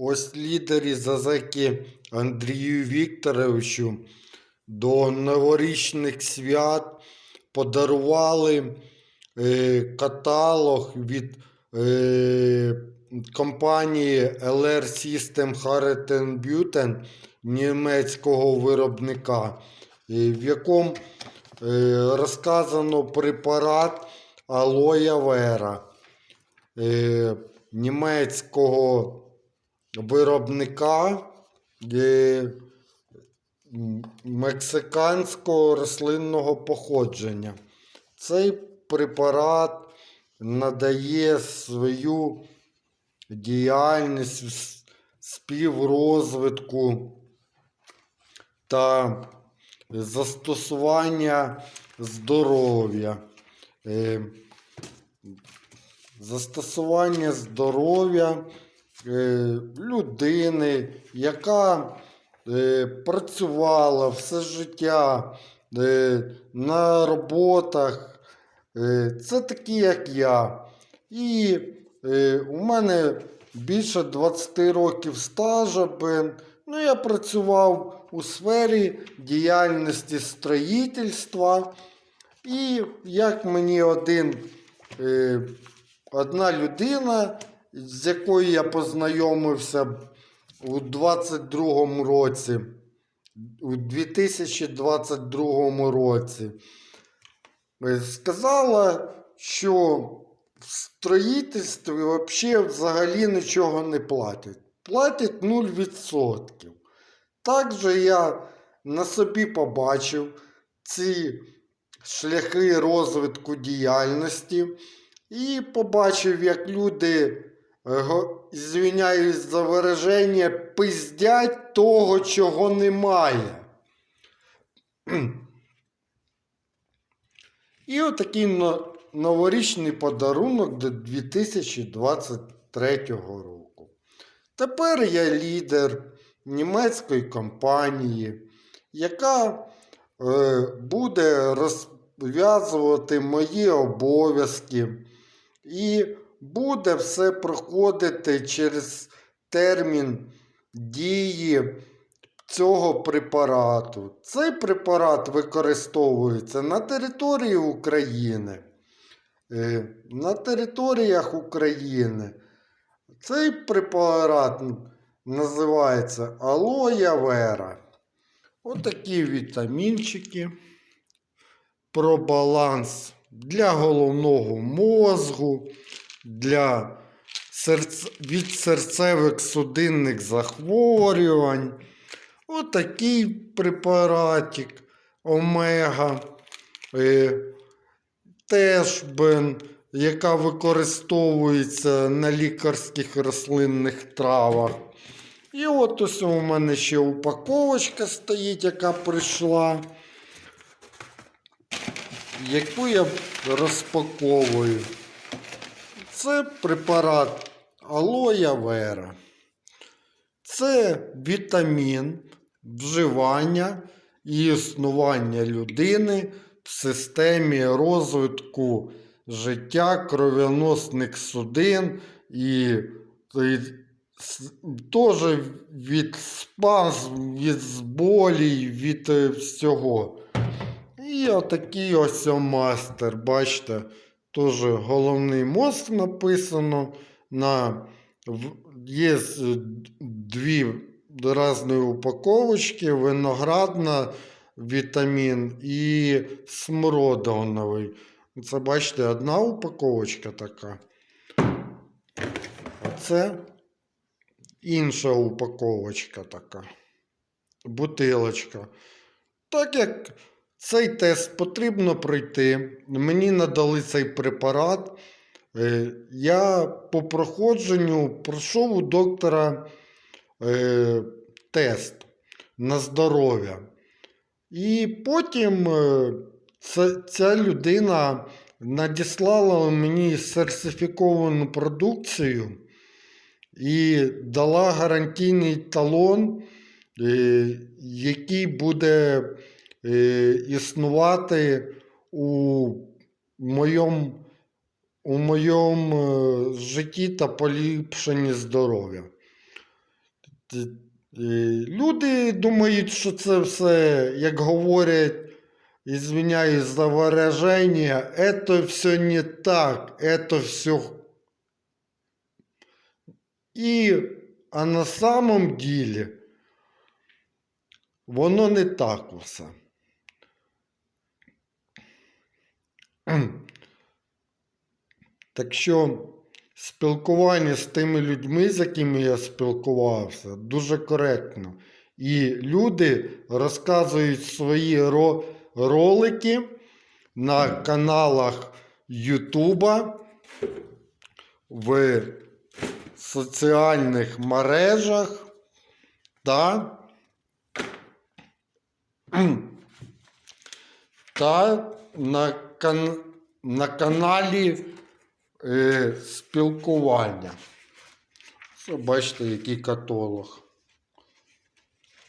Ось лідері Зазеки Андрію Вікторовичу до новорічних свят подарували е, каталог від е, компанії LR System Harriet Buten німецького виробника, е, в якому е, розказано препарат Алоя Вера е, німецького виробника мексиканського рослинного походження. Цей препарат надає свою діяльність співрозвитку та застосування здоров'я. Е, Застосування здоров'я людини, яка е, працювала все життя е, на роботах. Е, це такі, як я. І е, у мене більше 20 років стажу. Ну, я працював у сфері діяльності строїтельства. І як мені один, е, одна людина, з якою я познайомився у 22-му році, у 2022 році, е, сказала, що в строїтельстві вообще взагалі нічого не платять. Платять 0%. Також я на собі побачив ці шляхи розвитку діяльності і побачив, як люди, звиняюсь за вираження, пиздять того, чого немає. І отакий но- новорічний подарунок до 2023 року. Тепер я лідер німецької компанії, яка е, буде розв'язувати мої обов'язки і буде все проходити через термін дії цього препарату. Цей препарат використовується на території України. Е, На територіях України цей препарат називається Алоя Вера. Отакі вітамінчики про баланс для головного мозгу, для серц... від серцевих судинних захворювань. Отакий препаратик омега. Е, теж бен, яка використовується на лікарських рослинних травах. І от ось у мене ще упаковочка стоїть, яка прийшла, яку я розпаковую. Це препарат Алоя Вера. Це вітамін вживання і існування людини в системі розвитку життя кровоносних судин і, і теж від спазм, від болій, від всього. І отакий ось мастер, бачите, теж головний мозк написано. На, є дві різні упаковочки, виноградна вітамін і смородиновий. Це, бачите, одна упаковочка така. А це інша упаковочка така. Бутилочка. Так як цей тест потрібно пройти, мені надали цей препарат. е, Я по проходженню пройшов у доктора е, тест на здоров'я. І потім е, ця людина надіслала мені сертифіковану продукцію і дала гарантійний талон, який буде існувати у моєму у моєму е, житті та поліпшенні здоров'я. Т- е, Люди думають, що це все, як говорять, извиняюсь за выражение, это все не так, это все... І, а на самом ділі воно не так усе. Так що спілкування з тими людьми, з якими я спілкувався, дуже коректно. І люди розказують свої ро- ролики на каналах Ютуба, в соціальних мережах та, та на, кан, на каналі е, спілкування. Це бачите, який католог.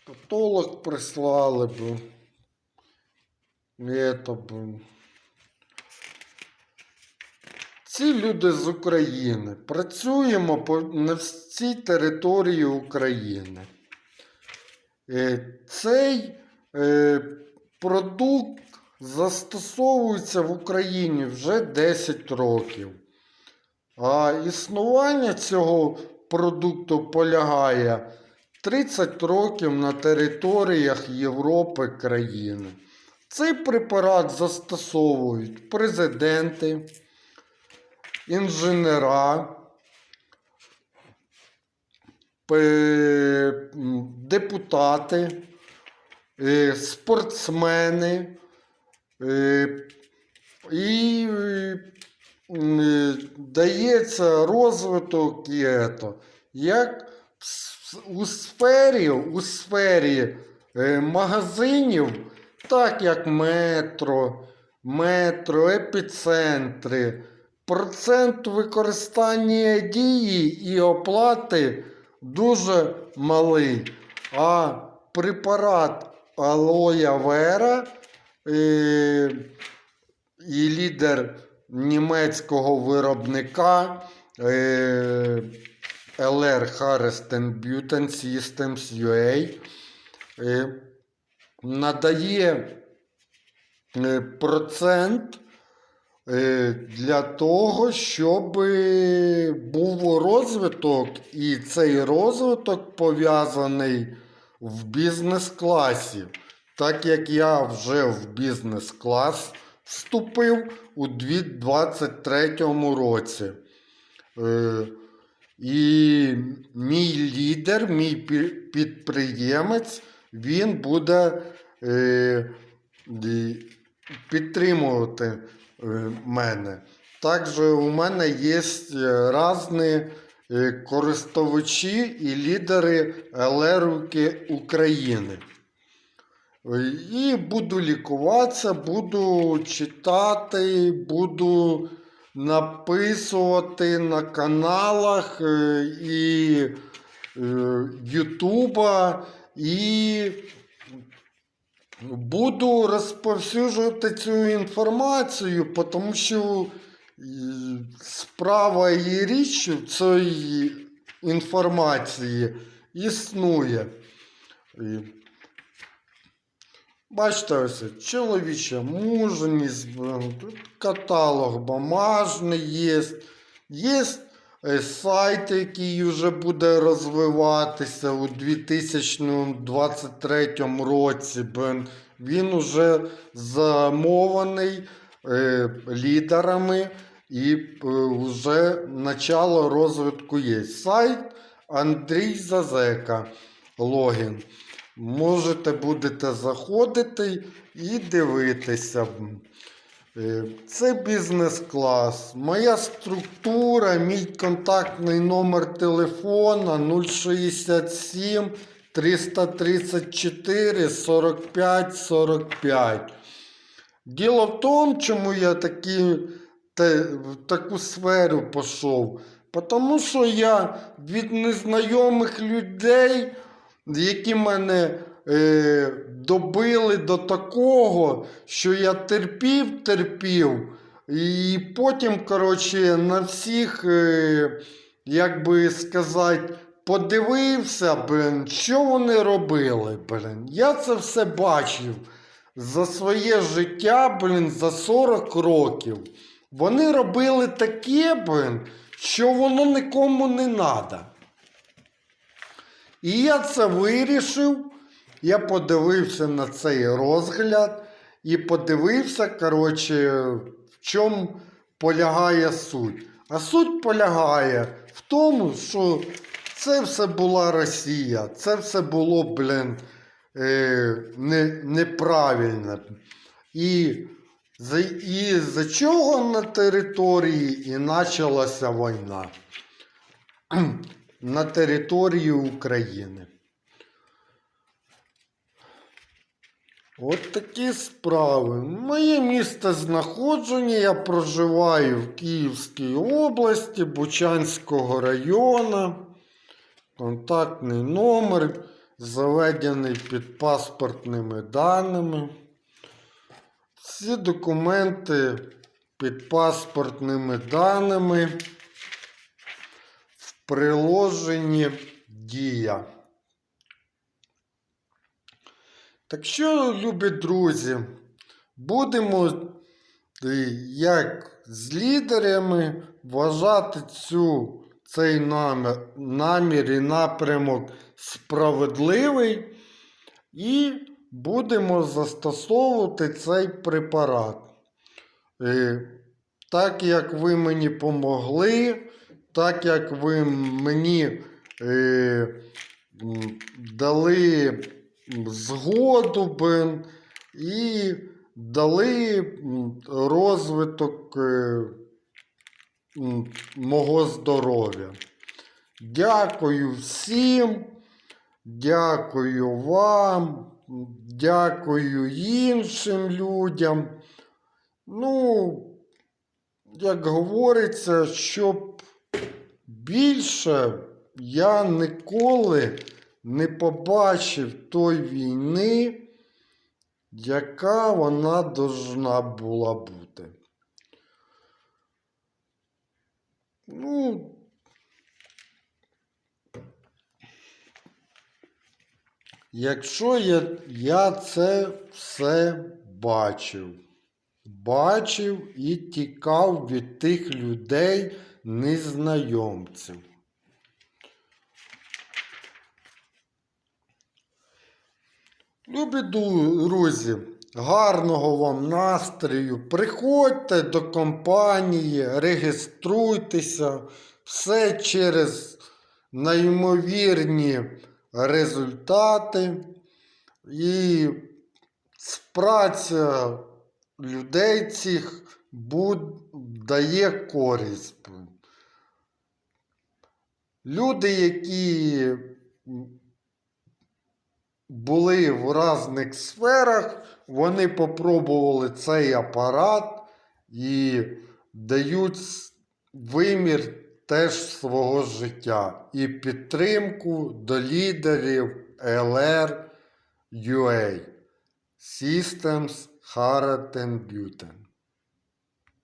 Католог прислали б. Это, б. Ці люди з України. Працюємо по, на всій території України. Е, Цей е, продукт застосовується в Україні вже 10 років. А існування цього продукту полягає 30 років на територіях Європи країни. Цей препарат застосовують президенти, інженера, депутати, е, спортсмени і е, м, е, дається розвиток і ето. Як у сфері, у сфері е, магазинів, так як метро, метро, епіцентри, процент використання дії і оплати дуже малий. А препарат алоя вера і лідер німецького виробника е, LR Harrison Buten Systems UA е, надає е, процент е, для того, щоб е, був розвиток, і цей розвиток пов'язаний в бізнес-класі. Так як я вже в бізнес-клас вступив у 2023 році. Е, І мій лідер, мій підприємець, він буде е, підтримувати е, мене. Також у мене є різні користувачі і лідери ЛР України. І буду лікуватися, буду читати, буду написувати на каналах е, і е, Ютуба, і буду розповсюджувати цю інформацію, тому що е, справа і річ цієї інформації існує. Бачите, ось чоловіча мужність, тут каталог бумажний є. Є е, сайт, який вже буде розвиватися у 2023 році. Він уже замований е, лідерами і е, вже начало розвитку є. Сайт Андрій Зазека. Логін. Можете будете заходити і дивитися. Е, Це бізнес-клас. Моя структура, мій контактний номер телефона 067 334 45 45. Діло в тому, чому я такі, те, в таку сферу пішов. Тому що я від незнайомих людей які мене е, добили до такого, що я терпів, терпів, і потім, коротше, на всіх, е, як би сказати, подивився, блин, що вони робили, блин. Я це все бачив за своє життя, блин, за 40 років. Вони робили таке, блин, що воно нікому не треба. І я це вирішив. Я подивився на цей розгляд і подивився, коротше, в чому полягає суть. А суть полягає в тому, що це все була Росія, це все було, блін, е, не, неправильно. І за, і за чого на території і почалася війна на території України. От такі справи. Моє місце знаходження. Я проживаю в Київській області, Бучанського району. Контактний номер заведений під паспортними даними. Всі документи під паспортними даними приложенні Дія. Так що, любі друзі, будемо е, як з лідерами вважати цю, цей намір, намір і напрямок справедливий і будемо застосовувати цей препарат. Е, Так як ви мені помогли, так як ви мені е, дали згоду блин, і дали розвиток е, мого здоров'я. Дякую всім, дякую вам, дякую іншим людям. Ну, як говориться, щоб більше я ніколи не побачив той війни, яка вона должна була бути. Ну, якщо я, я це все бачив, бачив і тікав від тих людей незнайомців. Любі друзі, гарного вам настрою. Приходьте до компанії, реєструйтеся. Все через неймовірні результати. І праця людей цих дає користь. Люди, які були в різних сферах, вони попробували цей апарат і дають вимір теж свого життя і підтримку до лідерів LR UA Systems Harrod Butten.